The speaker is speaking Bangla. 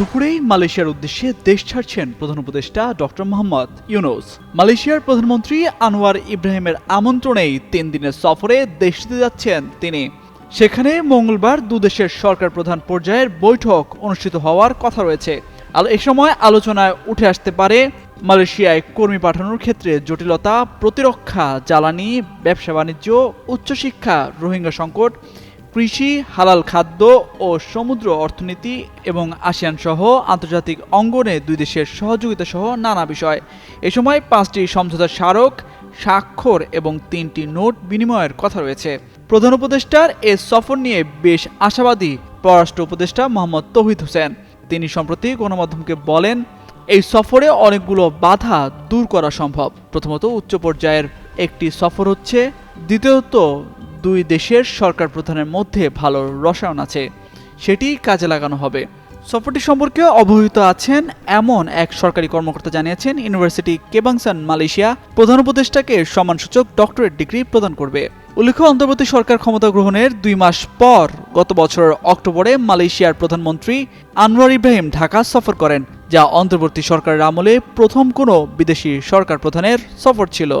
দুপুরেই মালয়েশিয়ার উদ্দেশ্যে দেশ ছাড়ছেন প্রধান উপদেষ্টা ডক্টর মোহাম্মদ ইউনুস। মালয়েশিয়ার প্রধানমন্ত্রী আনোয়ার ইব্রাহিমের আমন্ত্রণেই তিন দিনের সফরে দেশটিতে যাচ্ছেন তিনি। সেখানে মঙ্গলবার দুদেশের সরকার প্রধান পর্যায়ের বৈঠক অনুষ্ঠিত হওয়ার কথা রয়েছে। আর এ সময় আলোচনায় উঠে আসতে পারে মালয়েশিয়ায় কর্মী পাঠানোর ক্ষেত্রে জটিলতা, প্রতিরক্ষা, জ্বালানি ব্যবসা বাণিজ্য উচ্চশিক্ষা, রোহিঙ্গা সংকট কৃষি, হালাল খাদ্য ও সমুদ্র অর্থনীতি এবং আসিয়ান সহ আন্তর্জাতিক অঙ্গনে দুই দেশের সহযোগিতা সহ নানা বিষয়। এ সময় পাঁচটি সমঝোতা স্মারক, স্বাক্ষর এবং তিনটি নোট বিনিময়ের কথা রয়েছে। প্রধান উপদেষ্টার এ সফর নিয়ে বেশ আশাবাদী পররাষ্ট্র উপদেষ্টা মোহাম্মদ তৌহিদ হোসেন। তিনি সম্প্রতি গণমাধ্যমকে বলেন, এই সফরে অনেকগুলো বাধা দূর করা সম্ভব। প্রথমত উচ্চ পর্যায়ের একটি সফর হচ্ছে, দ্বিতীয়ত দুই দেশের সরকার প্রধানের মধ্যে ভালো রসায়ন আছে, সেটি কাজে লাগানো হবে। সফরটি সম্পর্কে অবহিত আছেন এমন এক সরকারি কর্মকর্তা জানিয়েছেন ইউনিভার্সিটি কেবাংসান, মালয়েশিয়া। প্রধান উপদেষ্টাকে সম্মানসূচক ডক্টরেট ডিগ্রি প্রদান করবে। উল্লেখ্য, অন্তর্বর্তী সরকার ক্ষমতা গ্রহণের দুই মাস পর গত বছরের অক্টোবরে মালয়েশিয়ার প্রধানমন্ত্রী আনোয়ার ইব্রাহিম ঢাকা সফর করেন, যা অন্তর্বর্তী সরকারের আমলে প্রথম কোনো বিদেশি সরকার প্রধানের সফর ছিল।